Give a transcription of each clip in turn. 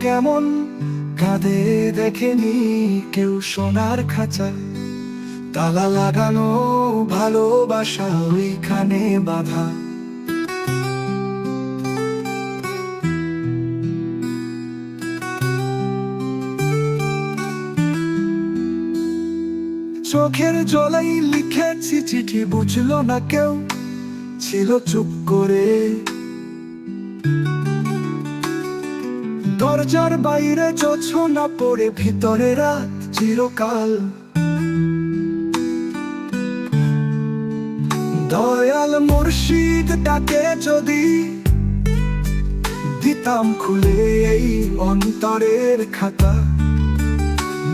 কেমন? কাঁদে দেখেনি কেউ সোনার খাঁচা। তালা লাগানো ভালোবাসা, ওইখানে বাধা। চোখের জলাই লিখেছি চিঠি, বুঝলো না কেউ। ছিল চুপ করে দরজার বাইরে না, পড়ে ভিতরে রাত চিরকাল। দয়াল মুর্শিদ ডাকে যদি দিতাম খুলে এই অন্তরের খাতা।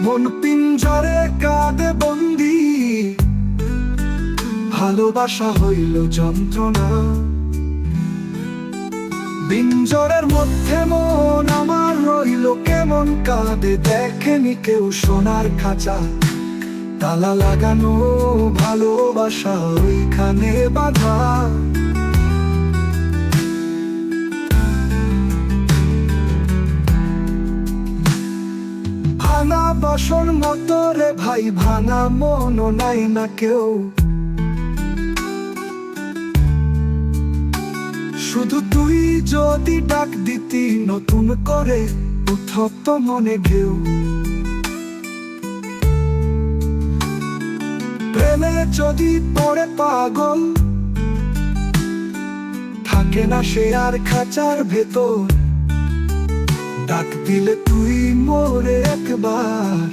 মন পিঞ্জরে কাঁদে বন্দি, ভালোবাসা হইল যন্ত্রণা। পিঞ্জরের মধ্যে মন আমার রইল কেমন কাঁদে, দেখেনি কেউ সোনার খাঁচা। তালা লাগানো, ভালোবাসা, ওইখানে বাধা। ভাঙা বাসন মতো রে ভাই, ভাঙা মন নাই না কেউ। শুধু তুই যদি ডাক দিতি, নতুন করে উত্থপ্ত মনে ঢেউ। প্রেমে যদি পড়ে পাগল, থাকে না সে আর খাঁচার ভেতর। ডাক দিলে তুই মোরে একবার,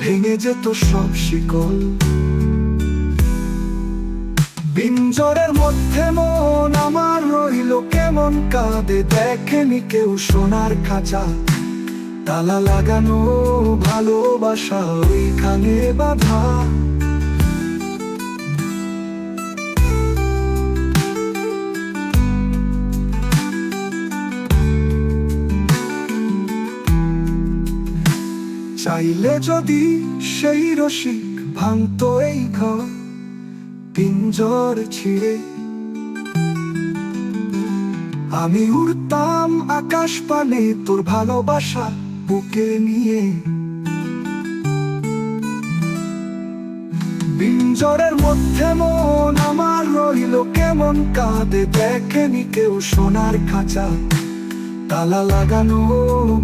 ভেঙে যেত সব শিকল। বিঞ্জরের মধ্যে রইল কেমন কাঁদে, দেখেনি কেউ সোনার খাঁচা। তালা লাগানো ভালোবাসা, ওইখানে বাধা। চাইলে যদি সেই রসিক ভাঙতো এই ঘর, পিঞ্জর ছিঁড়ে আমি উড়তাম আকাশ পানে তোর ভালোবাসা বুকে নিয়ে। পিঞ্জরের মধ্যে মন আমার রইল কেমন কাঁদে দেখেনি কেউ সোনার খাঁচা। তালা লাগানো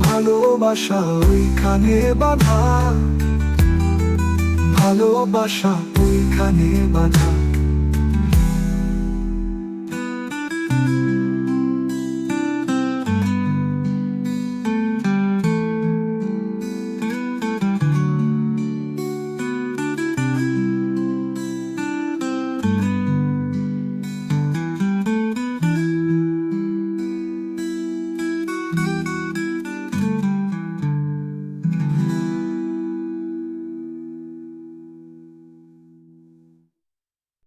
ভালোবাসা, ওইখানে বাধা। ভালোবাসা, ওইখানে বাধা।